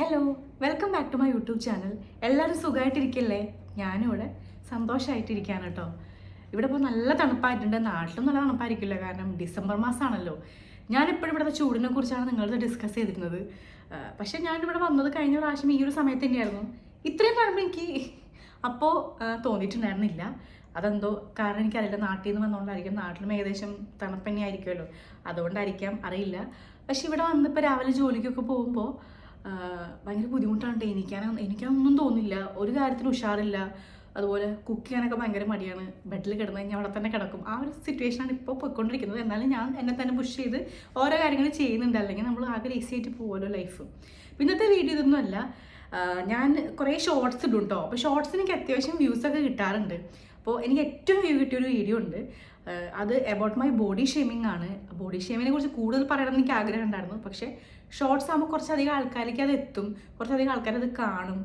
Hello welcome back to my YouTube channel എല്ലാവരും സുഖമായിട്ടിരിക്കല്ലേ ഞാനിവിടെ സന്തോഷമായിട്ടിരിക്കുകയാണ് കേട്ടോ. ഇവിടെ ഇപ്പോൾ നല്ല തണുപ്പായിട്ടുണ്ട്. നാട്ടിലും നല്ല തണുപ്പായിരിക്കില്ല. കാരണം ഡിസംബർ മാസമാണല്ലോ ഞാനിപ്പോഴും ഇവിടുത്തെ ചൂടിനെ കുറിച്ചാണ് നിങ്ങളത് ഡിസ്കസ് ചെയ്തിരുന്നത്. പക്ഷേ ഞാനിവിടെ വന്നത് കഴിഞ്ഞ പ്രാവശ്യം ഈ ഒരു സമയത്ത് തന്നെയായിരുന്നു. ഇത്രയും തണുപ്പ് എനിക്ക് അപ്പോൾ തോന്നിയിട്ടുണ്ടായിരുന്നില്ല. അതെന്തോ കാരണം എനിക്കറിയില്ല. നാട്ടിൽ നിന്ന് വന്നുകൊണ്ടായിരിക്കും നാട്ടിലും ഏകദേശം തണുപ്പ് തന്നെ ആയിരിക്കുമല്ലോ അതുകൊണ്ടായിരിക്കാം അറിയില്ല. പക്ഷെ ഇവിടെ വന്നിപ്പോൾ രാവിലെ ജോലിക്കൊക്കെ പോകുമ്പോൾ ഭയങ്കര ബുദ്ധിമുട്ടാണ് ട്ടോ. എനിക്കാണ് എനിക്കൊന്നും തോന്നില്ല. ഒരു കാര്യത്തിൽ ഉഷാറില്ല. അതുപോലെ കുക്ക് ചെയ്യാനൊക്കെ ഭയങ്കര മടിയാണ്. ബെഡിൽ കിടന്ന് കഴിഞ്ഞാൽ അവിടെ തന്നെ കിടക്കും. ആ ഒരു സിറ്റുവേഷനാണ് ഇപ്പോൾ പോയിക്കൊണ്ടിരിക്കുന്നത്. എന്നാലും ഞാൻ എന്നെ തന്നെ പുഷ് ചെയ്ത് ഓരോ കാര്യങ്ങൾ ചെയ്യുന്നുണ്ട്. അല്ലെങ്കിൽ നമ്മൾ ആകെ ഈസി ആയിട്ട് പോകുമല്ലോ ലൈഫ് ഇന്നത്തെ വീഡിയോ ഇതൊന്നുമല്ല ഞാൻ കുറേ ഷോർട്സ് ഇടും കേട്ടോ അപ്പോൾ ഷോർട്സിന് എനിക്ക് അത്യാവശ്യം വ്യൂസ് ഒക്കെ കിട്ടാറുണ്ട്. അപ്പോൾ എനിക്ക് ഏറ്റവും വ്യൂ കിട്ടിയൊരു വീഡിയോ ഉണ്ട്. അത് അബൌട്ട് മൈ ബോഡി ഷേമിംഗ് ആണ്. ബോഡി ഷേമിനെ കുറിച്ച് കൂടുതൽ പറയണമെന്ന് എനിക്ക് ആഗ്രഹം ഉണ്ടായിരുന്നു. പക്ഷേ ഷോർട്സ് ആകുമ്പോൾ കുറച്ചധികം ആൾക്കാർക്ക് അത് എത്തും. കുറച്ചധികം ആൾക്കാർ അത് കാണും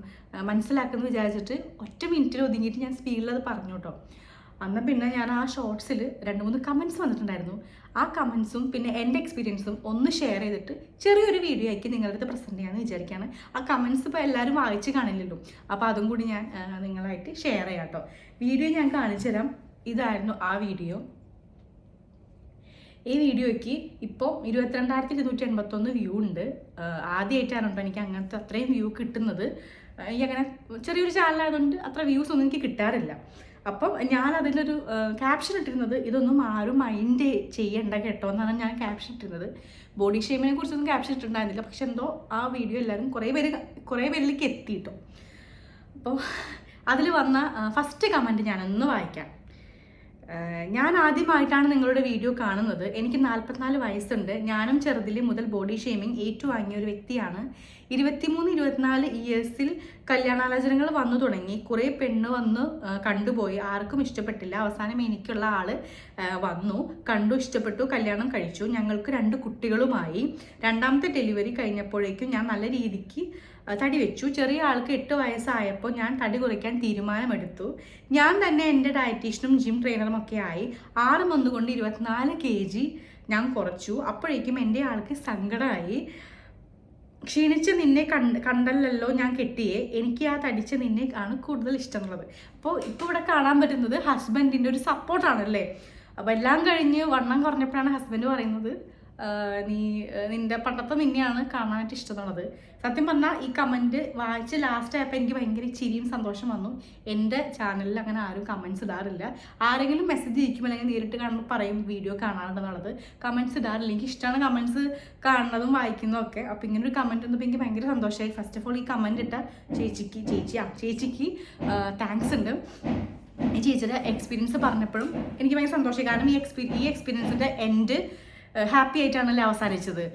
മനസ്സിലാക്കുമെന്ന് വിചാരിച്ചിട്ട് ഒറ്റ മിനിറ്റിൽ ഒതുങ്ങിയിട്ട് ഞാൻ സ്പീഡിൽ അത് പറഞ്ഞു കേട്ടോ അന്ന് പിന്നെ ഞാൻ ആ ഷോർട്സിൽ രണ്ട് മൂന്ന് കമൻസ് വന്നിട്ടുണ്ടായിരുന്നു. ആ കമൻസും പിന്നെ എന്റെ എക്സ്പീരിയൻസും ഒന്ന് ഷെയർ ചെയ്തിട്ട് ചെറിയൊരു വീഡിയോ ആക്കി നിങ്ങളുടെ അടുത്ത് പ്രസന്റ് ചെയ്യാമെന്ന് വിചാരിക്കുകയാണ് ആ കമൻസ് ഇപ്പോൾ എല്ലാവരും വായിച്ച് കാണില്ലല്ലോ. അപ്പോൾ അതും കൂടി ഞാൻ നിങ്ങളായിട്ട് ഷെയർ ചെയ്യാം കേട്ടോ വീഡിയോ ഞാൻ കാണിച്ചു തരാം. ഇതായിരുന്നു ആ വീഡിയോ ഈ വീഡിയോയ്ക്ക് ഇപ്പോൾ ഇരുപത്തിരണ്ടായിരത്തി ഇരുന്നൂറ്റി എൺപത്തൊന്ന് വ്യൂ ഉണ്ട് ആദ്യമായിട്ടാണ് കേട്ടോ എനിക്ക് അങ്ങനത്തെ അത്രയും വ്യൂ കിട്ടുന്നത്. ഈ അങ്ങനെ ചെറിയൊരു ചാനലായതുകൊണ്ട് അത്ര വ്യൂസ് ഒന്നും എനിക്ക് കിട്ടാറില്ല. അപ്പം ഞാൻ അതിലൊരു ക്യാപ്ഷൻ ഇട്ടിരുന്നത് ഇതൊന്നും ആരും മൈൻഡ് ചെയ്യണ്ട കേട്ടോ എന്നാണ് ഞാൻ ക്യാപ്ഷൻ ഇട്ടിരുന്നത്. ബോഡി ഷേമിനെ കുറിച്ചൊന്നും ക്യാപ്ഷൻ ഇട്ടിട്ടുണ്ടായിരുന്നില്ല. പക്ഷെ എന്തോ ആ വീഡിയോ എല്ലാവരും കുറേ പേര് കുറേ പേരിലേക്ക് എത്തിയിട്ടോ. അപ്പോൾ അതിൽ വന്ന ഫസ്റ്റ് കമന്റ് ഞാനൊന്ന് വായിക്കാം. ഞാൻ ആദ്യമായിട്ടാണ് നിങ്ങളുടെ വീഡിയോ കാണുന്നത്. എനിക്ക് നാൽപ്പത്തിനാല് വയസ്സുണ്ട്. ഞാനും ചെറുതിലെ മുതൽ ബോഡി ഷേമിംഗ് ഏറ്റുവാങ്ങിയ ഒരു വ്യക്തിയാണ്. ഇരുപത്തിമൂന്ന് ഇരുപത്തിനാല് ഇയേഴ്സിൽ കല്യാണാലോചനകൾ വന്നു തുടങ്ങി. കുറേ പെണ്ണ് വന്ന് കണ്ടുപോയി. ആർക്കും ഇഷ്ടപ്പെട്ടില്ല. അവസാനം എനിക്കുള്ള ആഹ് വന്നു. കണ്ടു ഇഷ്ടപ്പെട്ടു. കല്യാണം കഴിച്ചു. ഞങ്ങൾക്ക് രണ്ട് കുട്ടികളുമായി. രണ്ടാമത്തെ ഡെലിവറി കഴിഞ്ഞപ്പോഴേക്കും ഞാൻ നല്ല രീതിക്ക് തടി വെച്ചു. ചെറിയ ആൾക്ക് എട്ട് വയസ്സായപ്പോൾ ഞാൻ തടി കുറയ്ക്കാൻ തീരുമാനമെടുത്തു. ഞാൻ തന്നെ എന്റെ ഡയറ്റീഷ്യനും ജിം ട്രെയിനറും ഒക്കെ ആയി ആറ് മന്ത് കൊണ്ട് ഇരുപത്തിനാല് കെ ജി ഞാൻ കുറച്ചു. അപ്പോഴേക്കും എന്റെ ആൾക്ക് സങ്കടമായി. ക്ഷീണിച്ച് നിന്നെ കണ്ട് കണ്ടല്ലല്ലോ ഞാൻ കെട്ടിയേ. എനിക്ക് ആ തടിച്ച നിന്നെ ആണ് കൂടുതൽ ഇഷ്ടമുള്ളത്. അപ്പോൾ ഇപ്പോൾ ഇവിടെ കാണാൻ പറ്റുന്നത് ഹസ്ബൻഡിന്റെ ഒരു സപ്പോർട്ടാണല്ലേ അപ്പോൾ എല്ലാം കഴിഞ്ഞ് വണ്ണം കുറഞ്ഞപ്പോഴാണ് ഹസ്ബൻഡ് പറയുന്നത് നീ നിന്റെ പണ്ടത്തെ നിന്നെയാണ് കാണാനായിട്ട് ഇഷ്ടം എന്നുള്ളത് സത്യം പറഞ്ഞാൽ ഈ കമന്റ് വായിച്ച് ലാസ്റ്റ് ആയപ്പോൾ എനിക്ക് ഭയങ്കര ചിരിയും സന്തോഷം വന്നു. എന്റെ ചാനലിൽ അങ്ങനെ ആരും കമന്റ്സ് ഇടാറില്ല. ആരെങ്കിലും മെസ്സേജ് ഇരിക്കും അല്ലെങ്കിൽ നേരിട്ട് കാണുമ്പോൾ പറയും വീഡിയോ കാണാറുണ്ടെന്നുള്ളത്. കമന്റ്സ് ഇടാറില്ല. എനിക്ക് ഇഷ്ടമാണ് കമന്റ്സ് കാണുന്നതും വായിക്കുന്നതും ഒക്കെ. അപ്പോൾ ഇങ്ങനെ ഒരു കമന്റ് വന്നപ്പോൾ എനിക്ക് ഭയങ്കര സന്തോഷമായി ഫസ്റ്റ് ഓഫ് ഓൾ ഈ കമന്റ് ഇട്ട ചേച്ചിക്ക് ചേച്ചി ആ ചേച്ചിക്ക് താങ്ക്സ് ഉണ്ട് ഈ ചേച്ചിയുടെ എക്സ്പീരിയൻസ് പറഞ്ഞപ്പോഴും എനിക്ക് ഭയങ്കര സന്തോഷമായി കാരണം ഈ എക്സ്പീ ഈ എക്സ്പീരിയൻസിന്റെ എൻഡ് ഹാപ്പി ആയിട്ടാണല്ലോ അവസാനിച്ചത്?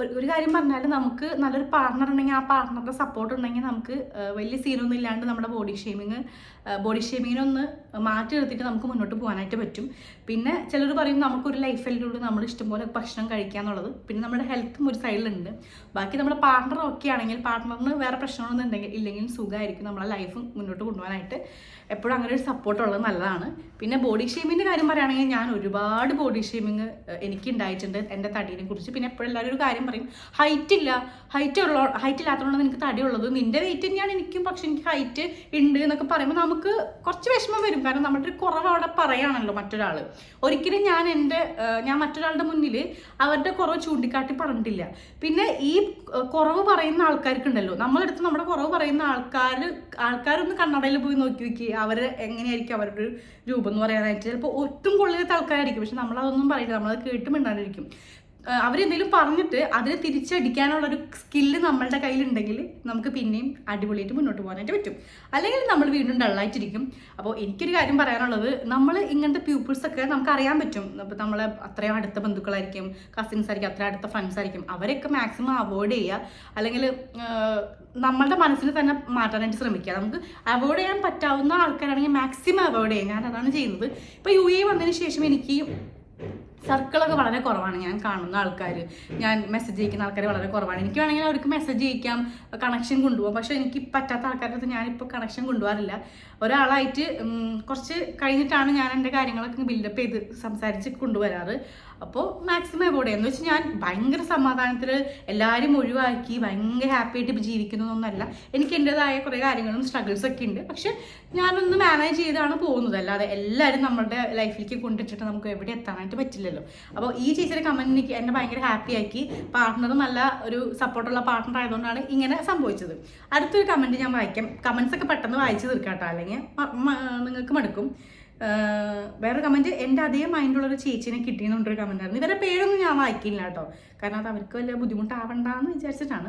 ഒരു- കാര്യം പറഞ്ഞാൽ നമുക്ക് നല്ലൊരു പാർട്ണർ ഉണ്ടെങ്കിൽ ആ പാർട്ണറുടെ സപ്പോർട്ട് ഉണ്ടെങ്കിൽ നമുക്ക് വലിയ സീനൊന്നും ഇല്ലാണ്ട് നമ്മുടെ ബോഡി ഷേമിങ് ബോഡി ഷേമിങ്ങിനൊന്ന് മാറ്റി എടുത്തിട്ട് നമുക്ക് മുന്നോട്ട് പോകാനായിട്ട് പറ്റും. പിന്നെ ചിലർ പറയും നമുക്കൊരു ലൈഫിലൂടെ നമ്മൾ ഇഷ്ടംപോലെ ഭക്ഷണം കഴിക്കുക എന്നുള്ളത്. പിന്നെ നമ്മുടെ ഹെൽത്തും ഒരു സൈഡിലുണ്ട് ബാക്കി നമ്മുടെ പാർട്ണർ ഒക്കെ ആണെങ്കിൽ പാർട്ണറിന് വേറെ പ്രശ്നങ്ങളൊന്നും ഉണ്ടെങ്കിൽ ഇല്ലെങ്കിൽ സുഖമായിരിക്കും നമ്മളെ ലൈഫ് മുന്നോട്ട് കൊണ്ടുപോകാനായിട്ട്. എപ്പോഴും അങ്ങനെ ഒരു സപ്പോർട്ട് ഉള്ളത് നല്ലതാണ്. പിന്നെ ബോഡി ഷേമിങ്ങിന്റെ കാര്യം പറയുകയാണെങ്കിൽ ഞാൻ ഒരുപാട് ബോഡി ഷേമിങ് എനിക്ക് ഉണ്ടായിട്ടുണ്ട് എന്റെ തടീനെ കുറിച്ച് പിന്നെ എപ്പോഴും എല്ലാവരും ഒരു കാര്യം പറയും. ഹൈറ്റ് ഇല്ല. ഹൈറ്റ് ഉള്ള ഹൈറ്റ് ഇല്ലാത്തതുകൊണ്ട് നിനക്ക് തടി ഉള്ളത് നിന്റെ വെയിറ്റ് തന്നെയാണ് എനിക്കും പക്ഷെ എനിക്ക് ഹൈറ്റ് ഉണ്ട് എന്നൊക്കെ പറയുമ്പോൾ നമുക്ക് കുറച്ച് വിഷമം വരും. കാരണം നമ്മുടെ ഒരു കുറവ് അവിടെ പറയുകയാണല്ലോ മറ്റൊരാൾ ഒരിക്കലും ഞാൻ എന്റെ ഞാൻ മറ്റൊരാളുടെ മുന്നിൽ അവരുടെ കുറവ് ചൂണ്ടിക്കാട്ടി പറഞ്ഞിട്ടില്ല. പിന്നെ ഈ കുറവ് പറയുന്ന ആൾക്കാർക്കുണ്ടല്ലോ. നമ്മളെടുത്ത് നമ്മുടെ കുറവ് പറയുന്ന ആൾക്കാർ ആൾക്കാരൊന്ന് കണ്ണടയിൽ പോയി നോക്കി നോക്കി അവർ എങ്ങനെയായിരിക്കും അവരുടെ രൂപം എന്ന് പറയാനായിട്ട്. ചിലപ്പോൾ ഒട്ടും കൊള്ളിലത്തെ ആൾക്കാരായിരിക്കും. പക്ഷെ നമ്മളതൊന്നും പറയില്ല. നമ്മളത് കേട്ടുമിണ്ടാണ്ടിരിക്കും ആഹ് അവരെന്തെങ്കിലും പറഞ്ഞിട്ട് അതിനെ തിരിച്ചടിക്കാനുള്ള ഒരു സ്കില്ല് നമ്മളുടെ കയ്യിലുണ്ടെങ്കിൽ നമുക്ക് പിന്നെയും അടിപൊളിയായിട്ട് മുന്നോട്ട് പോകാനായിട്ട് പറ്റും. അല്ലെങ്കിൽ നമ്മൾ വീണ്ടും ഡള്ളായിട്ടിരിക്കും അപ്പോൾ എനിക്കൊരു കാര്യം പറയാനുള്ളത് നമ്മൾ ഇങ്ങനത്തെ പീപ്പിൾസൊക്കെ നമുക്ക് അറിയാൻ പറ്റും. അപ്പോൾ നമ്മളെ അത്രയും അടുത്ത ബന്ധുക്കളായിരിക്കും കസിൻസ് ആയിരിക്കും അത്രയും അടുത്ത ഫ്രണ്ട്സ് ആയിരിക്കും. അവരെയൊക്കെ മാക്സിമം അവോയ്ഡ് ചെയ്യുക. അല്ലെങ്കിൽ നമ്മളുടെ മനസ്സിൽ തന്നെ മാറ്റാനായിട്ട് ശ്രമിക്കുക. നമുക്ക് അവോയ്ഡ് ചെയ്യാൻ പറ്റാവുന്ന ആൾക്കാരാണെങ്കിൽ മാക്സിമം അവോയ്ഡ് ചെയ്യുക. ഞാൻ അതാണ് ചെയ്യുന്നത്. ഇപ്പോൾ യു എ വന്നതിന് ശേഷം എനിക്ക് സർക്കിളൊക്കെ വളരെ കുറവാണ്. ഞാൻ കാണുന്ന ആൾക്കാർ ഞാൻ മെസ്സേജ് അയക്കുന്ന ആൾക്കാർ വളരെ കുറവാണ്. എനിക്ക് വേണമെങ്കിൽ അവർക്ക് മെസ്സേജ് അയക്കാം കണക്ഷൻ കൊണ്ടുപോകാം. പക്ഷേ എനിക്ക് പറ്റാത്ത ആൾക്കാരുടെ അടുത്ത് ഞാനിപ്പോൾ കണക്ഷൻ കൊണ്ടുപോകാറില്ല. ഒരാളായിട്ട് കുറച്ച് കഴിഞ്ഞിട്ടാണ് ഞാൻ എന്റെ കാര്യങ്ങളൊക്കെ ബിൽഡപ്പ് ചെയ്ത് സംസാരിച്ച് കൊണ്ടുവരാറ്. അപ്പോൾ മാക്സിമം അവോയ്ഡ് എന്ന് വെച്ചാൽ ഞാൻ ഭയങ്കര സമാധാനത്തിൽ എല്ലാവരും ഒഴിവാക്കി ഭയങ്കര ഹാപ്പി ആയിട്ട് ഇപ്പോൾ ജീവിക്കുന്നതൊന്നുമല്ല എനിക്ക് എന്റെതായ കുറേ കാര്യങ്ങളും സ്ട്രഗിൾസ് ഒക്കെ ഉണ്ട്. പക്ഷെ ഞാനൊന്ന് മാനേജ് ചെയ്താണ് പോകുന്നത്. അല്ലാതെ എല്ലാവരും നമ്മളുടെ ലൈഫിലേക്ക് കൊണ്ടിട്ടിട്ട് നമുക്ക് എവിടെ എത്താനായിട്ട് പറ്റില്ലല്ലോ അപ്പോൾ ഈ ചേച്ചിയുടെ കമന്റ് എനിക്ക് എന്നെ ഭയങ്കര ഹാപ്പി ആക്കി. പാർട്ട്ണർ നല്ല ഒരു സപ്പോർട്ടുള്ള പാർട്ട്ണർ ആയതുകൊണ്ടാണ് ഇങ്ങനെ സംഭവിച്ചത്. അടുത്തൊരു കമന്റ് ഞാൻ വായിക്കാം. കമൻസ് ഒക്കെ പെട്ടെന്ന് വായിച്ചു തീർക്കാട്ടോ. അല്ലെങ്കിൽ നിങ്ങൾക്ക് മടുക്കും. വേറൊരു കമന്റ് എന്റെ അതേ മൈൻഡുള്ള ഒരു ചേച്ചിനെ കിട്ടിയെന്നുണ്ടൊരു കമന്റ് ആയിരുന്നു. ഇവരുടെ പേരൊന്നും ഞാൻ വായിക്കില്ല കേട്ടോ. കാരണം അത് അവർക്ക് വലിയ ബുദ്ധിമുട്ടാവണ്ടെന്ന് വിചാരിച്ചിട്ടാണ്.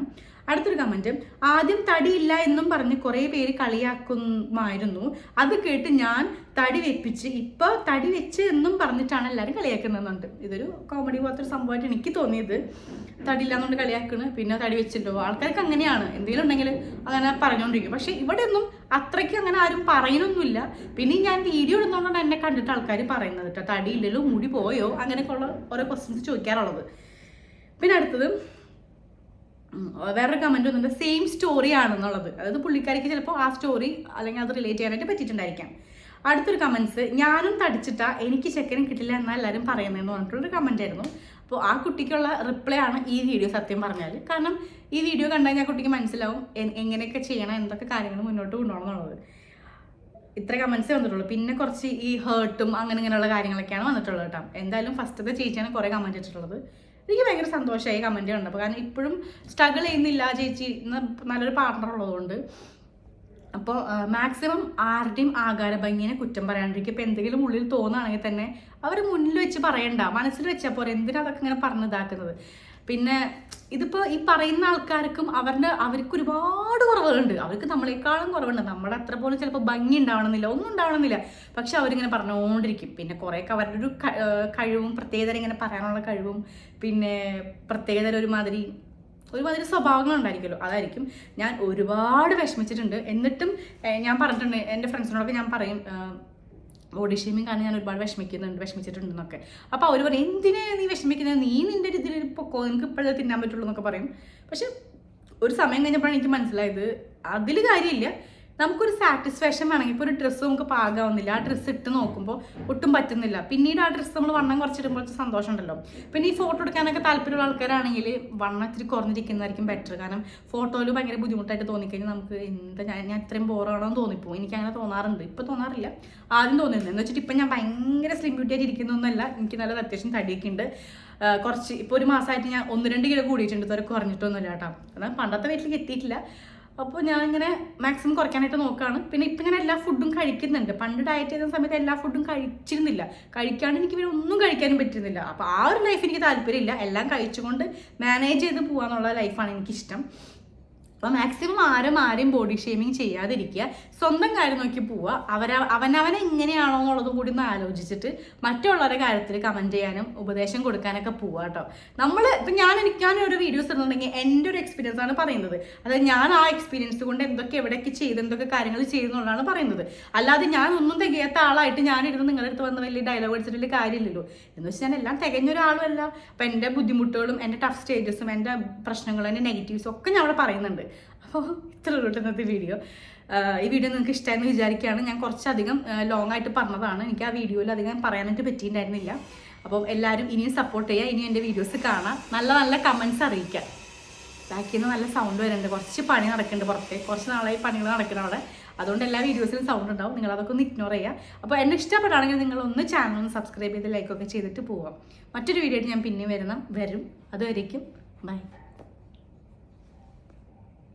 അടുത്തൊരു കമന്റ് ആദ്യം തടിയില്ല എന്നും പറഞ്ഞ് കുറേ പേര് കളിയാക്കുമായിരുന്നു. അത് കേട്ട് ഞാൻ തടി വെപ്പിച്ച് ഇപ്പോൾ തടി വെച്ച് എന്നും പറഞ്ഞിട്ടാണ് എല്ലാവരും കളിയാക്കുന്നതെന്നുണ്ട്. ഇതൊരു കോമഡി പോലത്തെ ഒരു സംഭവമായിട്ട് എനിക്ക് തോന്നിയത്. തടിയില്ല എന്നുകൊണ്ട് കളിയാക്കണ് പിന്നെ തടി വെച്ചിട്ടുണ്ടോ? ആൾക്കാർക്ക് അങ്ങനെയാണ്. എന്തെങ്കിലും ഉണ്ടെങ്കിൽ അങ്ങനെ പറഞ്ഞുകൊണ്ടിരിക്കും പക്ഷേ ഇവിടെ ഒന്നും അത്രയ്ക്ക് അങ്ങനെ ആരും പറയുന്നൊന്നുമില്ല. പിന്നെ ഞാൻ വീഡിയോ ഇടുന്നതുകൊണ്ടാണ് എന്നെ കണ്ടിട്ട് ആൾക്കാർ പറയുന്നത് കേട്ടോ തടിയില്ലല്ലോ മുടി പോയോ? അങ്ങനെയൊക്കെയുള്ള ഓരോ ക്വസ്റ്റ്യൻസ് ചോദിക്കാറുള്ളത്. പിന്നെ അടുത്തത് വേറെ വേറൊരു കമന്റ് വന്നിട്ട് സെയിം സ്റ്റോറി ആണെന്നുള്ളത്. അതായത് പുള്ളിക്കാരിക്ക് ചിലപ്പോൾ ആ സ്റ്റോറി അല്ലെങ്കിൽ അത് റിലേറ്റ് ചെയ്യാനായിട്ട് പറ്റിയിട്ടുണ്ടായിരിക്കാം. അടുത്തൊരു കമൻസ് ഞാനും തടിച്ചിട്ടാ എനിക്ക് ചെക്കനും കിട്ടില്ല എന്നാണ് എല്ലാവരും പറയുന്നതെന്ന് പറഞ്ഞിട്ടുള്ളൊരു കമന്റ് ആയിരുന്നു. അപ്പോൾ ആ കുട്ടിക്കുള്ള റിപ്ലൈ ആണ് ഈ വീഡിയോ സത്യം പറഞ്ഞാൽ കാരണം ഈ വീഡിയോ കണ്ടു കഴിഞ്ഞാൽ കുട്ടിക്ക് മനസ്സിലാവും എങ്ങനെയൊക്കെ ചെയ്യണം എന്തൊക്കെ കാര്യങ്ങൾ മുന്നോട്ട് കൊണ്ടുപോകണം എന്നുള്ളത്. ഇത്ര കമൻസേ വന്നിട്ടുള്ളൂ. പിന്നെ കുറച്ച് ഈ ഹേർട്ടും അങ്ങനെ ഇങ്ങനെയുള്ള കാര്യങ്ങളൊക്കെയാണ് വന്നിട്ടുള്ളത് കേട്ടോ. എന്തായാലും ഫസ്റ്റത്തെ ചേച്ചിയാണ് കുറേ കമന്റ് ഇട്ടിട്ടുള്ളത്. എനിക്ക് ഭയങ്കര സന്തോഷമായി കമന്റ് കണ്ടപ്പോൾ കാരണം ഇപ്പോഴും സ്ട്രഗിൾ ചെയ്യുന്നില്ല ചേച്ചി. നല്ലൊരു പാർട്ണർ ഉള്ളതുകൊണ്ട്. അപ്പോൾ മാക്സിമം ആരുടെയും ആകാര ഭംഗിനെ കുറ്റം പറയാണ്ടിരിക്കും ഇപ്പോൾ എന്തെങ്കിലും ഉള്ളിൽ തോന്നുകയാണെങ്കിൽ തന്നെ അവർ മുന്നിൽ വെച്ച് പറയണ്ട. മനസ്സിൽ വെച്ചാൽ പോരെ. എന്തിനാ അതൊക്കെ ഇങ്ങനെ പറഞ്ഞതാക്കുന്നത് പിന്നെ ഇതിപ്പോൾ ഈ പറയുന്ന ആൾക്കാർക്കും അവരുടെ അവർക്ക് ഒരുപാട് കുറവുകളുണ്ട്. അവർക്ക് നമ്മളെക്കാളും കുറവുണ്ട്. നമ്മുടെ അത്ര പോലും ചിലപ്പോൾ ഭംഗി ഉണ്ടാവണമെന്നില്ല. ഒന്നും ഉണ്ടാവണമെന്നില്ല. പക്ഷെ അവരിങ്ങനെ പറഞ്ഞുകൊണ്ടിരിക്കും. പിന്നെ കുറേയൊക്കെ അവരുടെ ഒരു കഴിവും പ്രത്യേകതരം ഇങ്ങനെ പറയാനുള്ള കഴിവും. പിന്നെ പ്രത്യേകതരം ഒരുമാതിരി ഒരുമാതിരി സ്വഭാവങ്ങൾ ഉണ്ടായിരിക്കുമല്ലോ. അതായിരിക്കും ഞാൻ ഒരുപാട് വിഷമിച്ചിട്ടുണ്ട്. എന്നിട്ടും ഞാൻ പറഞ്ഞിട്ടുണ്ട് എന്റെ ഫ്രണ്ട്സിനോടൊക്കെ ഞാൻ പറയും ബോഡി ഷേമിങ് കാരണം ഞാൻ ഒരുപാട് വിഷമിക്കുന്നുണ്ട് വിഷമിച്ചിട്ടുണ്ടെന്നൊക്കെ. അപ്പോൾ അവർ പറയും എന്തിനാ നീ വിഷമിക്കുന്നത് നീ നിന്റെ ഇതിൽ പൊക്കോ? നിനക്ക് ഇപ്പോഴേ തിന്നാൻ പറ്റുള്ളൂ എന്നൊക്കെ പറയും. പക്ഷെ ഒരു സമയം കഴിഞ്ഞപ്പോഴാണ് എനിക്ക് മനസ്സിലായത് അതിൽ കാര്യമില്ല. നമുക്കൊരു സാറ്റിസ്ഫാക്ഷൻ വേണമെങ്കിൽ ഇപ്പോൾ ഒരു ഡ്രസ്സ് നമുക്ക് പാകാവുന്നില്ല ആ ഡ്രസ്സ് ഇട്ട് നോക്കുമ്പോൾ ഒട്ടും പറ്റുന്നില്ല. പിന്നീട് ആ ഡ്രസ്സ് നമ്മൾ വണ്ണം കുറച്ചിടുമ്പോൾ സന്തോഷം ഉണ്ടല്ലോ പിന്നെ ഈ ഫോട്ടോ എടുക്കാനൊക്കെ താല്പര്യമുള്ള ആൾക്കാരാണെങ്കിൽ വണ്ണം ഇത്തിരി കുറഞ്ഞിരിക്കുന്നതായിരിക്കും ബെറ്റർ കാരണം ഫോട്ടോയിൽ ഭയങ്കര ബുദ്ധിമുട്ടായിട്ട് തോന്നിക്കഴിഞ്ഞാൽ നമുക്ക് എന്താ ഞാൻ ഞാൻ ഇത്രയും ബോറാണോ എന്ന് തോന്നിപ്പോകും എനിക്ക് അങ്ങനെ തോന്നാറുണ്ട്. ഇപ്പോൾ തോന്നാറില്ല. ആദ്യം തോന്നിയിരുന്നു എന്ന് വെച്ചിട്ട് ഇപ്പം ഞാൻ ഭയങ്കര സ്ലിം ബ്യൂട്ടി ആയിട്ട് ഇരിക്കുന്നൊന്നുമല്ല എനിക്ക് നല്ല അത്യാവശ്യം തടിയൊക്കെ ഉണ്ട് കുറച്ച് ഇപ്പോൾ ഒരു മാസമായിട്ട് ഞാൻ ഒന്ന് രണ്ട് കിലോ കൂടിയിട്ടുണ്ട്. ഇതുവരെ കുറഞ്ഞിട്ടൊന്നുമില്ല കേട്ടോ. അതാണ് പണ്ടത്തെ വീട്ടിലേക്ക് എത്തിയിട്ടില്ല. അപ്പോൾ ഞാൻ ഇങ്ങനെ മാക്സിമം കുറയ്ക്കാനായിട്ട് നോക്കുകയാണ് പിന്നെ ഇപ്പം ഇങ്ങനെ എല്ലാ ഫുഡും കഴിക്കുന്നുണ്ട്. പണ്ട് ഡയറ്റ് ചെയ്യുന്ന സമയത്ത് എല്ലാ ഫുഡും കഴിച്ചിരുന്നില്ല. കഴിക്കാണ്ട് എനിക്ക് പിന്നെ ഒന്നും കഴിക്കാനും പറ്റുന്നില്ല. അപ്പോൾ ആ ഒരു ലൈഫ് എനിക്ക് താല്പര്യമില്ല. എല്ലാം കഴിച്ചുകൊണ്ട് മാനേജ് ചെയ്ത് പോകാന്നുള്ള ലൈഫാണ് എനിക്കിഷ്ടം. അപ്പോൾ മാക്സിമം ആരും ആരെയും ബോഡി ഷേമിങ് ചെയ്യാതിരിക്കുക. സ്വന്തം കാര്യം നോക്കി പോവുക. അവര അവനവനെ എങ്ങനെയാണോ എന്നുള്ളതും കൂടി ഒന്ന് ആലോചിച്ചിട്ട് മറ്റുള്ളവരുടെ കാര്യത്തിൽ കമന്റ് ചെയ്യാനും ഉപദേശം കൊടുക്കാനൊക്കെ പോവുക കേട്ടോ. നമ്മൾ ഇപ്പം ഞാൻ എനിക്ക് ഒരു വീഡിയോസ് ഇടുന്നുണ്ടെങ്കിൽ എന്റെ ഒരു എക്സ്പീരിയൻസ് ആണ് പറയുന്നത്. അതായത് ഞാൻ ആ എക്സ്പീരിയൻസ് കൊണ്ട് എന്തൊക്കെ എവിടെയൊക്കെ ചെയ്ത് എന്തൊക്കെ കാര്യങ്ങൾ ചെയ്യുന്നുള്ളതാണ് പറയുന്നത്. അല്ലാതെ ഞാൻ ഒന്നും തികയാത്ത ആളായിട്ട് ഞാനിരുന്ന് നിങ്ങളുടെ അടുത്ത് വന്ന് വലിയ ഡയലോഗ് അടിച്ചിട്ട് വലിയ കാര്യമില്ലല്ലോ. എന്ന് വെച്ചാൽ ഞാൻ എല്ലാം തികഞ്ഞ ഒരാളുമല്ല. അപ്പം എന്റെ ബുദ്ധിമുട്ടുകളും എന്റെ ടഫ് സ്റ്റേജസും എന്റെ പ്രശ്നങ്ങളും എന്റെ നെഗറ്റീവ്സും ഒക്കെ ഞാൻ അവിടെ പറയുന്നുണ്ട്. അപ്പോൾ ഇത്ര ഇന്നത്തെ വീഡിയോ ഈ വീഡിയോ നിങ്ങൾക്ക് ഇഷ്ടമായെന്ന് വിചാരിക്കുകയാണ്. ഞാൻ കുറച്ചധികം ലോങ് ആയിട്ട് പറഞ്ഞതാണ്. എനിക്ക് ആ വീഡിയോയിൽ അധികം പറയാനായിട്ട് പറ്റിയിട്ടുണ്ടായിരുന്നില്ല. അപ്പം എല്ലാവരും ഇനിയും സപ്പോർട്ട് ചെയ്യുക. ഇനിയും എന്റെ വീഡിയോസ് കാണാം. നല്ല നല്ല കമൻസ് അറിയിക്കുക. ബാക്കിൽ നിന്ന് നല്ല സൗണ്ട് വരുന്നുണ്ട്. കുറച്ച് പണി നടക്കുന്നുണ്ട് പുറത്തെ. കുറച്ച് നാളായി പണികൾ നടക്കണം അവിടെ. അതുകൊണ്ട് എല്ലാ വീഡിയോസിലും സൗണ്ട് ഉണ്ടാവും. നിങ്ങൾ അതൊക്കെ ഒന്ന് ഇഗ്നോർ ചെയ്യുക. അപ്പോൾ എന്നെ ഇഷ്ടപ്പെടുകയാണെങ്കിൽ നിങ്ങൾ ഒന്ന് ചാനൽ ഒന്ന് സബ്സ്ക്രൈബ് ചെയ്ത് ലൈക്കൊക്കെ ചെയ്തിട്ട് പോവാം മറ്റൊരു വീഡിയോ ആയിട്ട് ഞാൻ പിന്നെയും വരണം വരും. അതുവരേക്കും. ബൈ